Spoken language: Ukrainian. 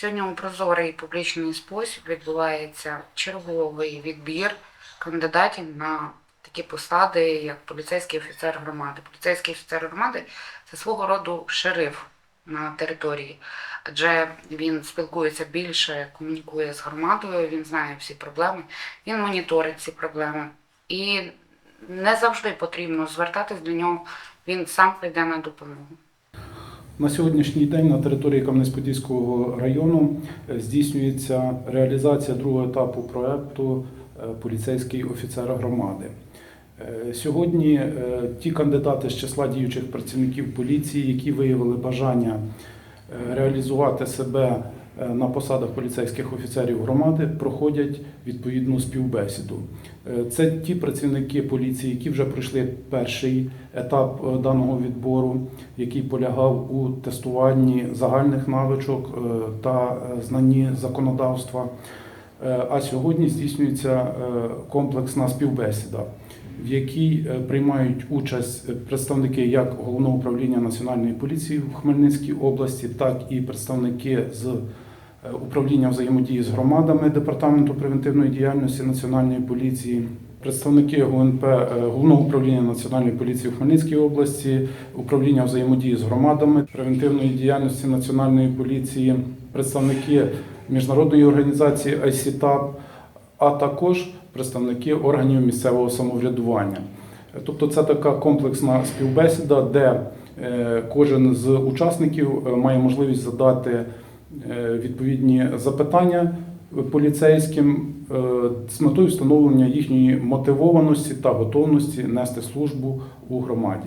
Сьогодні у прозорий публічний спосіб відбувається черговий відбір кандидатів на такі посади, як поліцейський офіцер громади. Поліцейський офіцер громади це свого роду шериф на території, адже він спілкується більше, комунікує з громадою, він знає всі проблеми, він моніторить ці проблеми. І не завжди потрібно звертатись до нього, він сам прийде на допомогу. На сьогоднішній день на території Кам'янець-Подільського району е, здійснюється реалізація другого етапу проекту е, поліцейський офіцер громади. Е, Сьогодні ті кандидати з числа діючих працівників поліції, які виявили бажання реалізувати себе на посадах поліцейських офіцерів громади, проходять відповідну співбесіду. Е, Це ті працівники поліції, які вже пройшли перший етап е, даного відбору, який полягав у тестуванні загальних навичок е, та е, знанні законодавства. Е, А сьогодні здійснюється е, комплексна співбесіда, в якій е, приймають участь е, представники як головного управління національної поліції в Хмельницькій області, так і представники з е, управління взаємодії з громадами департаменту превентивної діяльності національної поліції. Представники ГУНП е, головного управління національної поліції в Хмельницькій області, управління взаємодії з громадами превентивної діяльності національної поліції, представники міжнародної організації ICTAP, а також представники органів місцевого самоврядування. Тобто це така комплексна співбесіда, де е, кожен з учасників е, має можливість задати е, відповідні запитання поліцейським е, з метою встановлення їхньої мотивованості та готовності нести службу у громаді.